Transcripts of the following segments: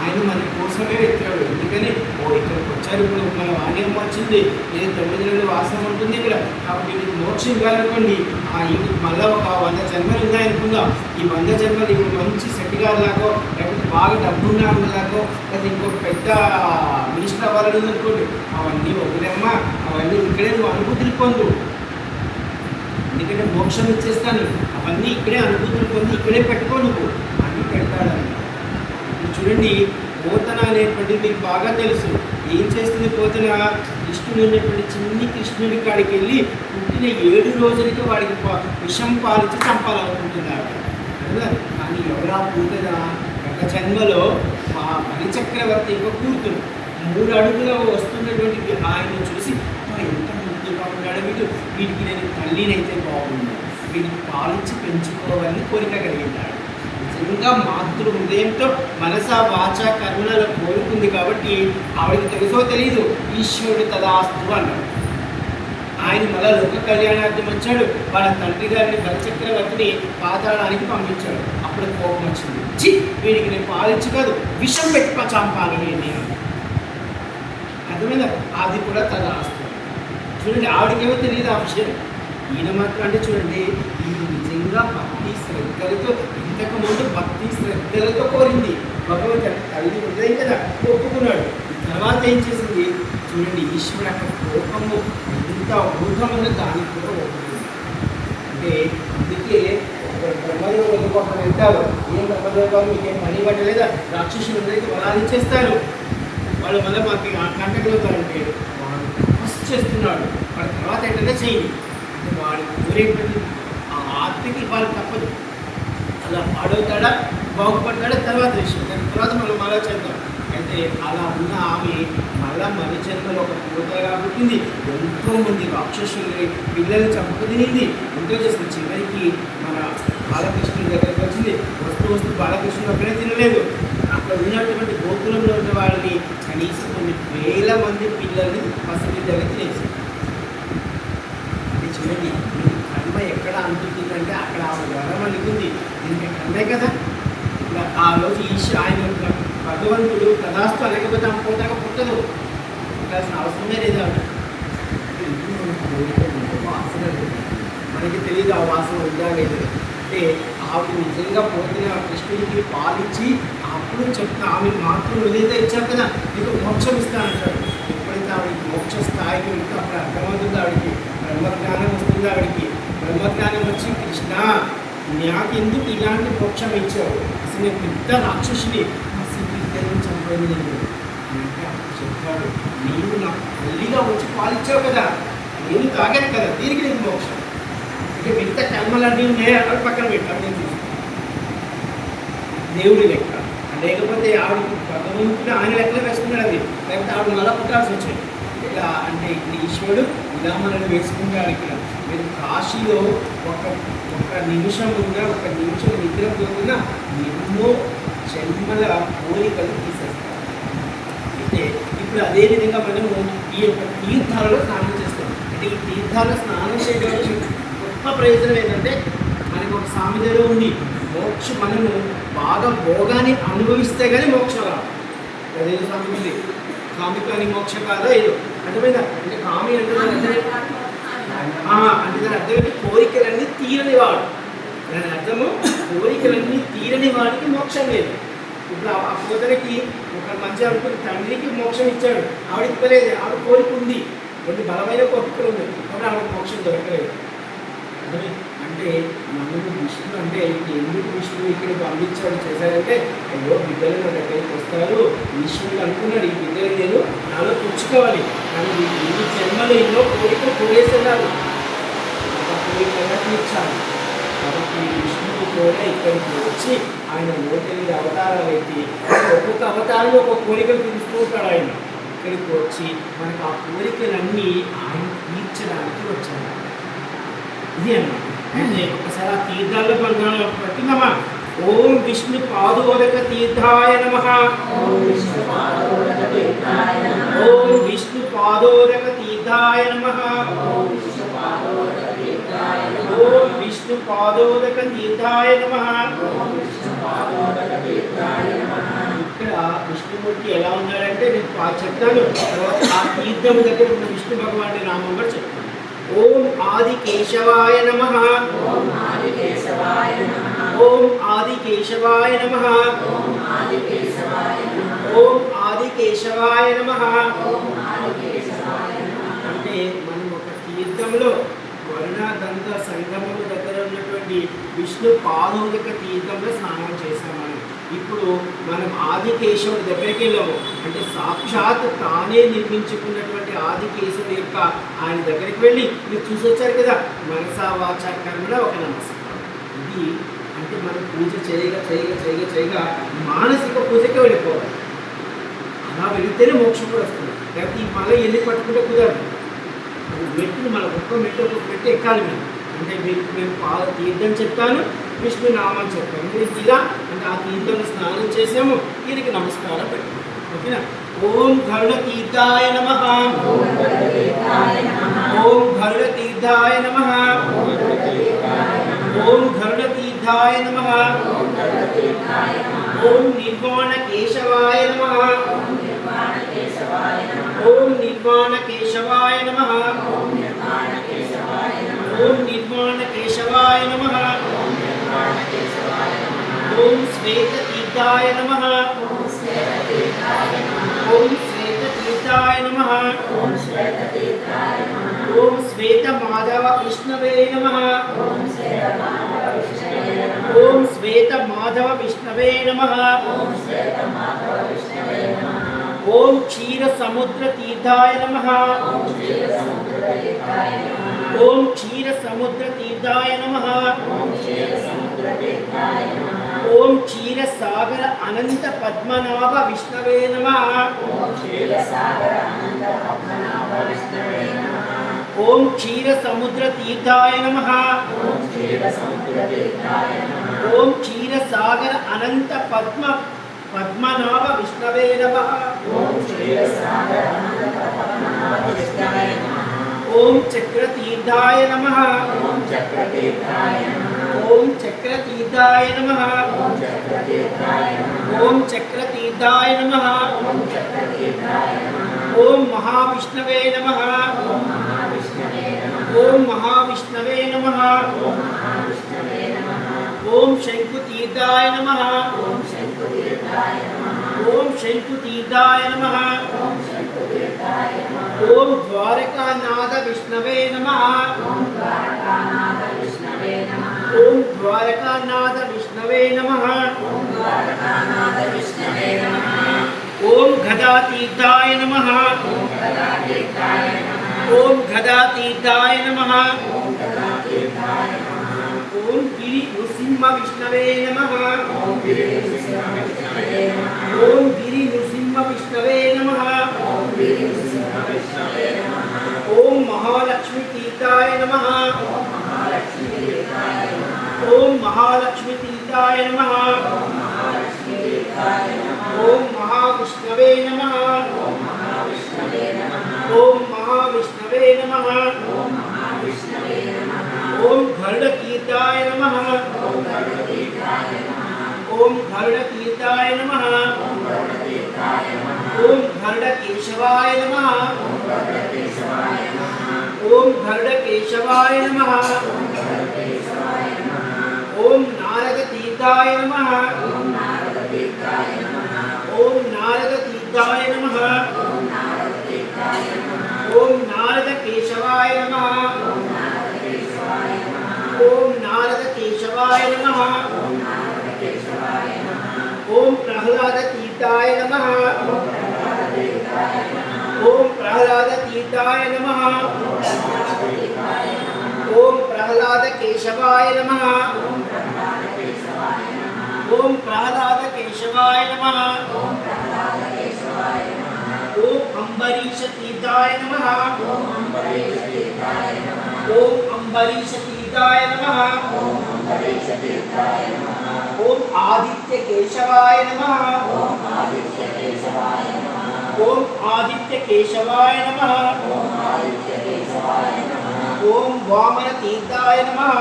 ఆయన మన కోసమే వెతికాడు ఎందుకని? ఓ ఇక్కడికి వచ్చారు ఇప్పుడు మన వాణ్యం వచ్చింది. నేను తొమ్మిది నెలలు వాసం ఉంటుంది ఇక్కడ. కాబట్టి మీకు మోక్షం ఇవ్వాలనుకోండి. ఆ ఇది మళ్ళీ ఒక వంద జన్మలు ఉన్నాయనుకుందాం. ఈ వంద జన్మలు ఇప్పుడు మంచి సెట్టిగాలాగో లేకపోతే బాగా డబ్బున్న లాగో లేకపోతే ఇంకొక పెద్ద మినిస్టర్ అవ్వాలని అనుకోండి అవన్నీ వదిలేమ్మా అవన్నీ ఇక్కడే నువ్వు అనుభూతులు పొందు. ఎందుకంటే మోక్షం ఇచ్చేస్తాను. అవన్నీ ఇక్కడే అనుభూతులు పొంది ఇక్కడే పెట్టుకో నువ్వు. అన్నీ పెడతాడని చూడండి పోతన అనేటువంటిది మీకు బాగా తెలుసు. ఏం చేస్తుంది పోతన? కృష్ణుడు ఉన్నటువంటి చిన్ని కృష్ణుడి కాడికి వెళ్ళి పుట్టిన ఏడు రోజులకి వాడికి విషం పాలించి చంపాలనుకుంటున్నాడు. కానీ ఎవరా పూతన? గత జన్మలో ఆ బలిచక్రవర్తి యొక్క కూతురు. మూడు అడుగుల వస్తున్నటువంటి ఆయన చూసి ఎంత ముద్దుగా ఉన్నాడు వీడు. వీటికి నేను తల్లినైతే బాగుంది వీటిని పాలించి పెంచుకోవాలని కోరిక కలిగిందాడు నిజంగా మాతృ హృదయంతో మనస వాచ కర్మలలో కోరుకుంది కాబట్టి ఆవిడకి తెలుసో తెలియదు ఈశ్వరుడు తదాస్తు అన్నాడు. ఆయన మళ్ళా లోక కళ్యాణార్థం వచ్చాడు. వాళ్ళ తండ్రి గారిని బలచక్రవర్తిని పాతాళానికి పంపించాడు. అప్పుడు కోపం వచ్చింది. చి వీడికి నేను పాలించు కాదు విషం పెట్టి ప- చంపాలి నేను అర్థమైందా? అది కూడా తదాస్తు చూడండి ఆవిడకేమో తెలియదు ఆ విషయం? ఈయన మాత్రం అంటే చూడండి నిజంగా భక్తి శ్రద్ధలతో ఇంతకు ముందు భక్తి శ్రద్ధలతో కోరింది. భగవంతుడు తల్లి హృదయం కదా ఒప్పుకున్నాడు. తర్వాత ఏం చేసింది? చూడండి ఈశ్వరు అక్కడ కోపము ఎంత ఊహముందో దానికి కూడా ఒప్పుకుంది. అంటే అందుకే బ్రహ్మదేవుడు వెళ్తారు ఏం బ్రహ్మదేవుడు గారు? మీకు ఏం పని పట్టలేదా? అయితే వరాలు ఇచ్చేస్తారు. వాళ్ళు మళ్ళీ మాకు కంటగలుగుతారంటే వాడు ఫస్ట్ చేస్తున్నాడు. వాడు తర్వాత ఏంటంటే చేయండి. అంటే వాడి కోరేటువంటి ఆ ఆత్మకి ఇవ్వాలి తప్పదు. అలా పాడవుతాడా? బాగుపడతాడా? తర్వాత విషయం. దాని తర్వాత మనం మళ్ళా చేద్దాం అయితే అలా ఉన్న ఆమె మళ్ళా మరు జన్మలో ఒక పూతగా పుట్టింది ఎంతోమంది రాక్షసుల్ని పిల్లల్ని చంపుకు తినింది ఎంతో చేసింది చివరికి మన బాలకృష్ణుడి దగ్గరికి వచ్చింది. వస్తూ వస్తూ బాలకృష్ణుడు అక్కడే తినలేదు. అక్కడ ఉన్నటువంటి గోకులంలో ఉన్న వాళ్ళని కనీసం కొన్ని వేల మంది పిల్లల్ని పసిపిల్లల్ని తినేసింది. అది చూడండి మీకు కర్మ అక్కడ ఆ వరం అనుకుంది దీనికి కదా. ఇలా ఆ రోజు ఈశ్వ ఆయన భగవంతుడు తదాస్తు అనకపోతే ఆమె పోతాక పుట్టదు. ఉండాల్సిన అవసరమే లేదు ఆవిడ. వాసన మనకి తెలియదు ఆ వాసన ఉందా లేదు. అంటే ఆవిడ నిజంగా పోతున్న కృష్ణుడికి పాలిచ్చి అప్పుడు చెప్తా ఆమె మాత్రం ఏదైతే ఇచ్చారు కదా. నీకు మోక్షం ఇస్తానంటాడు ఎప్పుడైతే ఆవిడకి మోక్ష స్థాయికి వెళ్తే అప్పుడు అర్థమవుతుంది ఆవిడకి. బ్రహ్మజ్ఞానం వస్తుంది ఆవిడకి. బ్రహ్మజ్ఞానం వచ్చి కృష్ణ నాకెందుకు ఇలాంటి మోక్షం ఇచ్చావు? అసలు నేను పెద్ద రాక్షసుని. అసలు బిడ్డలను చంపేది చెప్పాడు నీవు నాకు తల్లిగా వచ్చి పాలిచ్చావు కదా. నేను తాగాను కదా. దీనికి నీకు మోక్షం. ఇక మిగతా కర్మలన్నీ ఉన్నాయి అక్కడ పక్కన పెట్టాను నేను దేవుడి లెక్క. లేకపోతే ఆవిడకి భగవంతుడు ఆయన లెక్కలో వేసుకున్నాడు అది. లేకపోతే ఆవిడ మళ్ళా పుట్టాల్సి వచ్చేది ఇలా అంటే ఇక్కడ ఈశ్వరుడు ఇలా మనల్ని ఇక్కడ మీరు కాశీలో ఒక ఒక నిమిషం ఉన్నా ఒక నిమిషం నిద్ర పోతున్నా ఎన్నో జన్మల కోరికలు తీసేస్తారు. అయితే ఇప్పుడు అదేవిధంగా మనము ఈ యొక్క తీర్థాలలో స్నానం చేస్తాం. అంటే ఈ తీర్థాలలో స్నానం చేయడం గొప్ప ప్రయోజనం ఏంటంటే మనకు ఒక సామెతలో ఉంది మోక్ష మనము బాగా భోగాన్ని అనుభవిస్తే కానీ మోక్షం రాదు. అదే సామెత ఉంది. కామి కాని మోక్ష కాదా ఏదో అర్థమైందా? అంటే కామి అంటే దాని అర్థం అంటే దాని అర్థం ఏంటి? కోరికలన్నీ తీరని వాడు. దాని అర్థము కోరికలన్నీ తీరని వాడికి మోక్షం లేదు. ఇప్పుడు ఆ- ఆ ఒక మంచి అనుకున్న తండ్రికి మోక్షం ఇచ్చాడు. ఆవిడ ఇవ్వలేదు. ఆవిడ కోరిక ఉంది. కొన్ని బలమైన కోరికలు ఉంది కాబట్టి ఆవిడ మోక్షం దొరకలేదు. అర్థమైంది? అంటే మనకు విష్ణు అంటే ఎందుకు విష్ణు ఇక్కడ పంపించాడు చేశాడంటే అయ్యో బిడ్డలు నా దగ్గరికి వస్తారు. విష్ణువులు అనుకున్నాడు ఈ బిడ్డలు నేను నాలో పుచ్చుకోవాలి. కానీ ఈ జన్మలో ఎన్నో కోరికలు కోరేస్తున్నారు. ఆ తీర్చాలి కాబట్టి విష్ణువు కూడా ఇక్కడికి వచ్చి ఆయన నూటెనిమిది అవతారాలు ఎత్తి ఒక్కొక్క అవతారంలో ఒక కోరికలు తీరుస్తూ ఉంటాడు ఆయన. ఇక్కడికి వచ్చి మనకు ఆ కోరికలన్నీ ఆయన తీర్చడానికి వచ్చాడు. ఇది అన్నమాట. ఒకసారి ఆ తీర్థాల్లో పడుతున్నా పట్టిందమ్మా ఓం విష్ణు పాదోదక తీర్థాయ నమ. ఓం విష్ణు పాదోదక తీర్థాయ నమ. ఓం విష్ణు పాదోదక తీర్థాయ నమ. ఇక్కడ విష్ణుమూర్తి ఎలా ఉన్నాడంటే నేను చెప్తాను. తర్వాత ఆ తీర్థం దగ్గర ఉన్న విష్ణు భగవానుడి నామం కూడా చెప్తాను. ఓం ఆది కేశవాయ నమ. ఓం నమః ఆది కేశవాయ నమ ఓం ఆదికేశవాయ నమః. ఓం ఆది కేశవాయ నమ ఆదికేశవాయ నమః. అంటే మనం ఒక తీర్థంలో వరుణాదంత సంగమము దగ్గర ఉన్నటువంటి విష్ణు పాదోదక తీర్థంలో స్నానం చేశాం మనం ఇప్పుడు మనం ఆదికేశవుడి దగ్గరికి వెళ్ళాము. అంటే సాక్షాత్ తానే నిర్మించుకున్నటువంటి ఆదికేశవుడి యొక్క ఆయన దగ్గరికి వెళ్ళి మీరు చూసి వచ్చారు కదా మనసా వాచ కర్మణ ఒక నమస్కారం. ఇది అంటే మనం పూజ చేయగా చేయగా చేయగా చేయగా మానసిక పూజకే వెళ్ళిపోవాలి. అలా వెళితేనే మోక్షం కూడా వస్తుంది. లేకపోతే ఈ మల ఎన్ని పట్టుకుంటే కుదరదు. అది మెట్టును మన ఒక్క మెట్టు ఒక్కొక్క మెట్టు ఎక్కాలి మేము అంటే మీకు నేను పాల తీర్థం చెప్తాను విష్ణు నామం చెప్తాను. మీరు ఇలా ఆ తీర్థం స్నానం చేసాము దీనికి నమస్కారం పెట్టాము ఓకేనా? ఓం గరుడ తీర్థాయ నమ. ఓం గరుడ తీర్థాయ నమ. ఓం గరుడ తీర్థాయ నమ. ఓం నిర్వాణ కేశవాయ నమ. ఓం నిర్వాణ కేశవాయ నమ. ఓం నిర్వాణ కేశవాయ నమ. ఓం శ్వేత తీర్థాయ నమ ఓం శ్వేత తీర్థాయ నమ ఓం శ్వేత మాధవ విష్ణవే నమ ఓం శ్వేత మాధవ విష్ణవే నమ ఓం క్షీర సముద్ర తీర్థాయ నమః ఓం క్షీర సముద్ర తీర్థాయ నమ ఓం క్షీర సాగర అనంత పద్మనాభ విష్ణవే నమ. ఓం క్షీర సముద్ర తీర్థాయ నమ. ఓం క్షీర సాగర అనంత పద్మ పద్మనాభ విష్ణవే నమ. ఓం క్షీరసాగర అనంత పద్మనాభ ఓం చక్ర తీర్థాయ నమ. చక్ర తీర్థాయ నమ. ఓం చక్రతీర్థాయ నమః. ఓం చక్ర తీర్థాయ నమ. ఓం చక్రతీర్థాయ నమః ఓం మహావిష్ణవే నమ. ఓం మహావిష్ణవే నమః. ఓం మహావిష్ణవే నమ. ఓం మహావిష్ణవే నమః. ఓం ద్వారకానాథ విష్ణవే నమ. ఓం ద్వారకానాథ నమ. ఓం గదాతీర్థాయ నమ. ఓం గదాతీర్థాయ నమ. ఓం గిరి నృసింహ విష్ణవే నమ. ఓం గిరి నృసింహ విష్ణవే నమ ఓం ఓం మహాలక్ష్మి తీర్థాయ నమ. ఓం మహాలక్ష్మి తీర్థాయ నమ ఓం మహావిష్ణవే నమ ఓం మహావిష్ణవే నమ ఓం గరుడ తీర్థాయ నమ ఓం గరుడ తీర్థాయ నమ ఓం ఓం గరుడ కేశవాయ నమ ఓం గరుడకేశవాయ నమః ఓం గరుడ కేశవాయ నమ ఓం గరుడకేశవాయ నమః ఓం నారద తీర్థాయ నమ ఓం నారదతీర్థాయ నమః ఓం నారద తీర్థాయ నమ ఓం నారదతీర్థాయ నమః ఓం ప్రహ్లాద తీర్థాయ నమ. ఓం ప్రహ్లాద కేశవాయ నమ. ఓం ప్రహ్లాద కేశవాయ నమ. ఓం అంబరీష తీర్థాయ నమ. ఓం అంబరీష తీర్థాయ నమ. ఓం ఆదిత్య కేశవాయ నమ. ఓం ఆదిత్య కేశవాయ నమ ఓం ఆదిత్యకేశవాయ నమః ఓం ఆదిత్య కేశవాయ నమ ఓం ఆదిత్యకేశవాయ నమః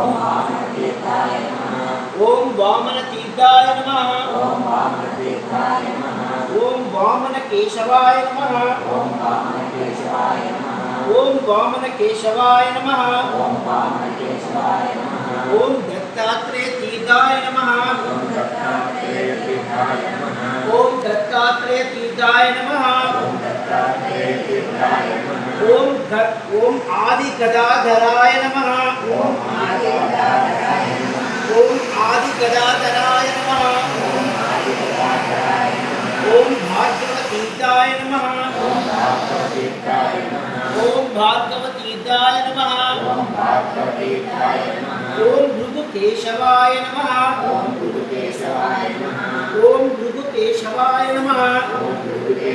ఓం వామన తీర్థాయ నమ ఓం వామనతీర్థాయ నమః ఓం వామన తీర్థాయ నమ ఓం వామనతీర్థాయ నమః కేశవాయ నమ ఓం వామనకేశవాయ నమః ఓం వామన కేశవాయ నమ ఓం వామనకేశవాయ నమః ఓం దత్తాత్రేయ తీర్థాయ నమ ఓం దత్తాత్రేయ తీర్థాయ నమః ఓం దత్తాత్రేయ తీర్థాయ నమ ఓం దత్తాత్రేయ తీర్థాయ నమః ఓం గ ఓం ఆది గదాధరాయ నమ ఓం ఆదిగదాధరాయ నమః ఓం ఆది గదాధరాయ నమ ఓం ఆదిగదాధరాయ నమః ఓం భార్గవ తీర్థాయ నమ ఓం భాగవతీర్థాయ నమః ఓం భార్గవ తీర్థాయ నమ ఓం భాగవతీర్థాయ నమః ఓం భృగు కేశవాయ నమ ఓం గురుకేశవాయ నమః ఓం భృగు కేశవాయ నమ ఓం గురుకే